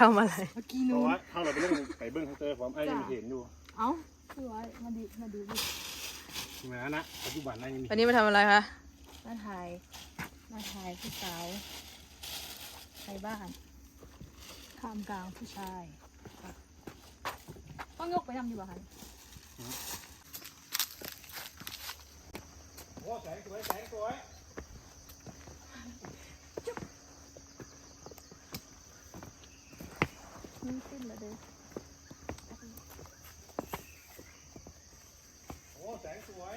ทำอะไร เมื่อกี้เพนู้ราะนว่าถ้าเราไปเรื่องไปเบิ้งทางเตอร์พร้อมไอ้ยังเห็นอยู่เอ้าคือไว้มาดูมาดูดิใช่ไหมนะปัจจุบันไอ้ยังมีวันนี้มาทำอะไรคะ มาถ่ายมาถ่ายผู้สาวไทยบ้านท่ามกลางผู้ชายครับต้องยกไปทำดีกว่าคะโอ้แสงสวยแสงสวย นี่ขึ้น มาเลยโอ้แสงสวย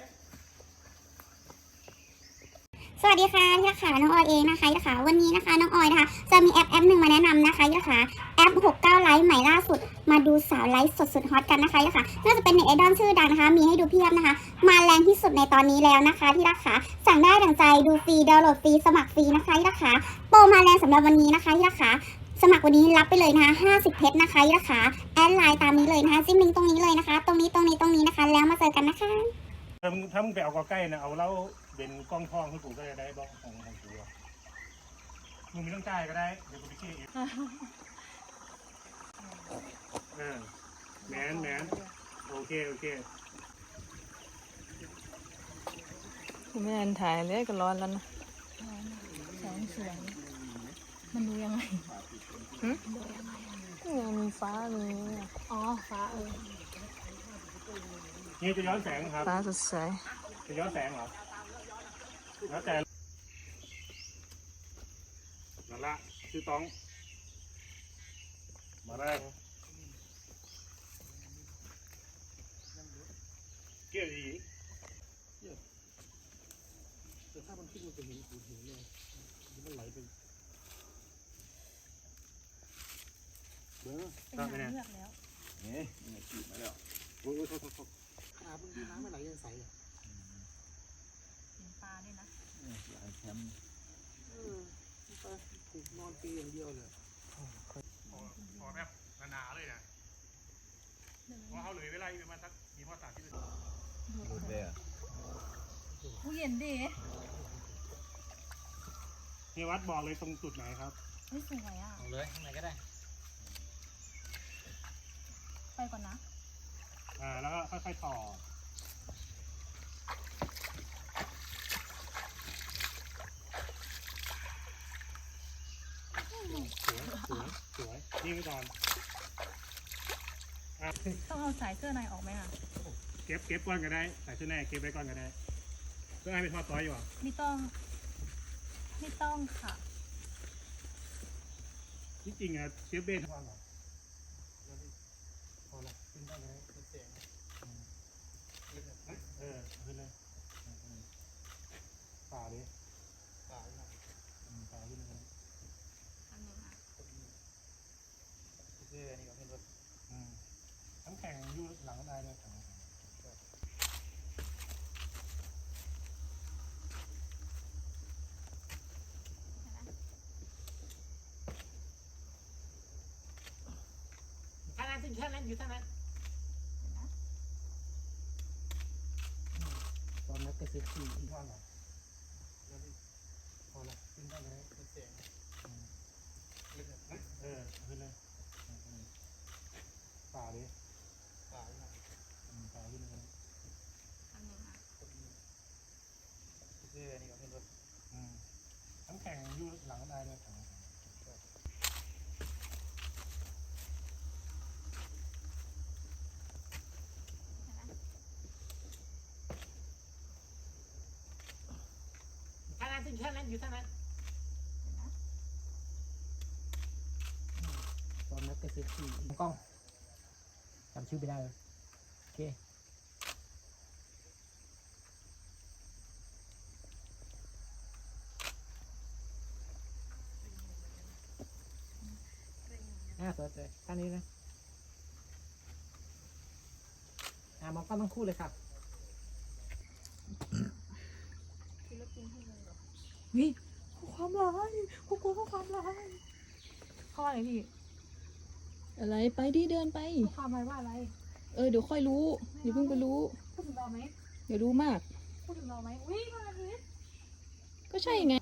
สวัสดีค่ะยะขาน้องออยเองนะคะยะขาวันนี้นะคะ น้องออยนะคะ จะมีแอปแอปหนึ่งมาแนะนำนะคะยะขาแอป 69 ไลฟ์ใหม่ล่าสุด มาดูสาวไลฟ์สดสุดฮอตกันนะคะยะขาน่าจะเป็นเน็ตไอดอลชื่อดังนะคะ มีให้ดูเพียบนะคะ มาแรงที่สุดในตอนนี้แล้วนะคะ ที่รักขาสั่งได้ดังใจดูฟรีดาวน์โหลดฟรีสมัครฟรีนะคะที่รักขาโปรมาแรงสำหรับวันนี้นะคะที่รักขา สมัครวันนี้รับไปเลยนะคะ50 เพชรนะคะที่รักขาแอดไลน์ตามนี้เลยนะคะจิ้มลิงก์ตรงนี้เลยนะคะ ตรงนี้ตรงนี้ตรงนี้นะคะ แล้วมาเจอกันนะคะถ้ามึงถ้ามึงไปเอากอใกล้นะเอาเหล้าเป็นกล้องทองให้กูก็จะได้บ้องของของกูอะมึงไม่ต้องจ่ายก็ได้เดี๋ยวกูไปเกี่ยเองเออแมนแมนโอเคโอเคแม่อันถ่ายเลยก็ร้อนแล้วนะ แสงสวยมันดูยังไง นี่ไงมีฟ้ามีอ๋อฟ้าเออนี่จะย้อนแสงครับฟ้าสดใสจะย้อนแสงเหรอแล้วแต่นั่นละชื่อต้อง มาได้เกี่ยวอีกแต่ถ้ามันขึ้นมันจะเห็นหูเห็นเลยมันไหลไป เบ้อเป็นทราบนาไหมงเนี่ยเลือกแล้วนี่นี่ขีดมาแล้วโอ้ยโทษโทษโทษขาบางทีน้ำไม่ไหลยังใสอะเห็นปลาด้วยนะหลายแคมป์เออไปถูกนอนปีอย่างเดียวเลยขอขอแบบหนาๆเลยนะเพราะเขาเหลือเวลาอยู่ประมาณสักกี่พอสามที่หมดเลยอะผู้เย็นดิเฮียวัดบอกเลยตรงจุดไหนครับไม่สวยอะเอาเลยข้างในก็ได้ ไปก่อนนะ อ่าแล้วก็ค่อยๆต่อสวยสวยสวยนี่ไว้ก่อนอะต้องเอาสายเสื้อในออกไหมอะเก็บเก็บก่อนก็ได้ใส่ชุดแน่เก็บไว้ก่อนก็ได้เพื่อให้ไม่ทอดต้อยอยู่อะไม่ต้อง ไม่ต้องค่ะ ที่จริงอะเชฟเบ้ทอดหรอพอละขึ้นได้ไหม เป็นเสียงเออขึ้นเลยป่าดิป่าดิอืมป่าขึ้นเลยอันนี้ค่ะเสื้อนี่ก็เป็นรถอืมน้ำแข็งอยู่หลังได้เลยถังท่านั้นท่านั้นอยู่ท่านั้น ตอนนั้นก็จสี่ขึ้นท่อนเหรอพอละขึ้นท่อนไหมเป็นเสียงเออขึ้นเลยป่าดิป่าอืมป่าขึ้นเลย เสื้อนี่ก็เป็นรถ อืมน้ำแข็งอยู่หลังได้เลยถัง ท่านั้นท่นั้นอยู่เท่านั้นตอนนั้นก็เซ็กซี่กล้องจำชื่อไม่ได้เลยโอเคอ่าสวยสวยท่านี้นะอ่ามองกล้องต้องคู่เลยครับ วิความร้ายกูกลัวความร้ายเขาว่าอะไรพี่อะไรไปดิเดินไปเขาความร้ายว่าอะไร เออเดี๋ยวค่อยรู้อย่าเพิ่งไปรู้พูดถึงเราไหมอย่ารู้มาก พูดถึงเราไหมอุ้ยมาเลยก็ใช่ไง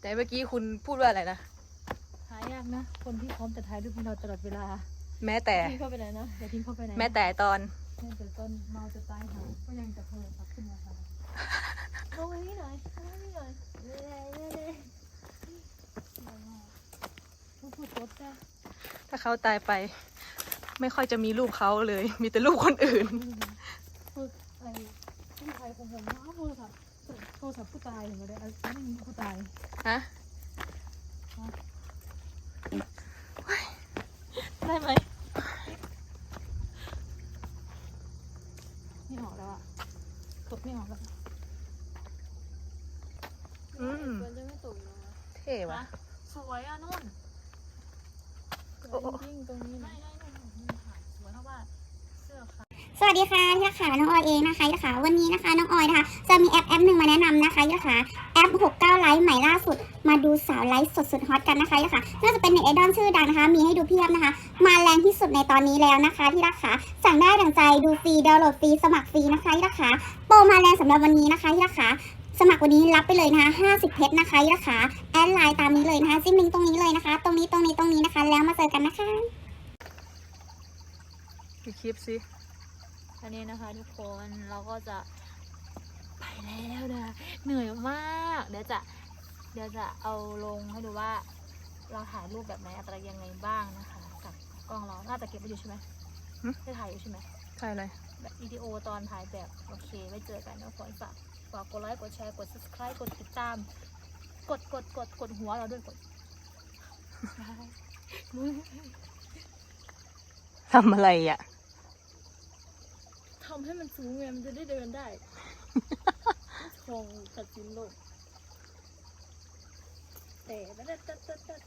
แต่เมื่อกี้คุณพูดว่าอะไรนะากนะ คนที่พร้อมจะถ่ายรูปให้เราตลอดเวลา แม้แต่ ทิ้งเข้าไปไหนนะอย่าทิ้งเข้าไปไหนแม้แต่ตอน แม้แต่ต้นเมาจะตายหาก็ยังจะเพิ่มครับขึ้นมาค่ะ ลงมานี่หน่อยลงมานี่หน่อยเรื่อยๆเรื่อยๆพูดโต๊ดจ้ะถ้าเขาตายไป ไม่ค่อยจะมีรูปเขาเลย มีแต่รูปคนอื่นฝึกไอ้ผู้ชายของผมว่าโทรศัพท์โทรศัพท์ผู้ตายถึงจะได้อันนี้ผู้ตายฮะได้ไหมไม่ออกแล้วอะกดไม่ออกแล้ว อืม มันจะไม่ตกอยู่แล้ วเท่ว่ะสวยอะนุ่นสโอ้วยโอ้จริงๆตรงนี้ไม่ได้ไม่ได้ไม่ถ่ายสวยเพราะว่าเสื้อขาวสวัสดีค่ะยะขาน้องออยเองนะคะยะขาวันนี้นะคะน้องออยนะคะจะมีแอปแอปหนึ่งมาแนะนำนะคะยะขาแอป 69 ไลฟ์ใหม่ล่าสุด มาดูสาวไลฟ์สดสุดฮอตกันนะคะยะขาน่าจะเป็นเน็ตไอดอลชื่อดังนะคะ มีให้ดูเพียบนะคะ มาแรงที่สุดในตอนนี้แล้วนะคะ ที่รักขาสั่งได้ดังใจดูฟรีดาวน์โหลดฟรีสมัครฟรีนะคะที่รักขาโปรมาแรงสำหรับวันนี้นะคะที่รักขา สมัครวันนี้รับไปเลยนะคะ50 เพชรนะคะที่รักขาแอดไลน์ตามนี้เลยนะคะจิ้มลิงก์ตรงนี้เลยนะคะ ตรงนี้ตรงนี้ตรงนี้นะคะ แล้วมาเจอกันนะคะดูคลิปสิอันนี้นะคะทุกคนเราก็จะไปแล้วนะเหนื่อยมากเดี๋ยวจะเดี๋ยวจะเอาลงให้ดูว่าเราถ่ายรูปแบบไหนอะไรยังไงบ้างนะคะ กับกล้องเราน่าจะเก็บไว้อยู่ใช่ไหมได้ถ่ายอยู่ใช่ไหม ใช่เลยแบบวิดีโอตอนถ่ายแบบโอเคไว้เจอกันนะฝนฝากฝากกดไลค์กดแชร์กด subscribe กดติดตาม กดกดกดกดหัวเราด้วยกดทำอะไรอะทำให้มันสูงไงมันจะได้เดินได้คงตัดสินโลกแต่ตัดตัดตัดตัด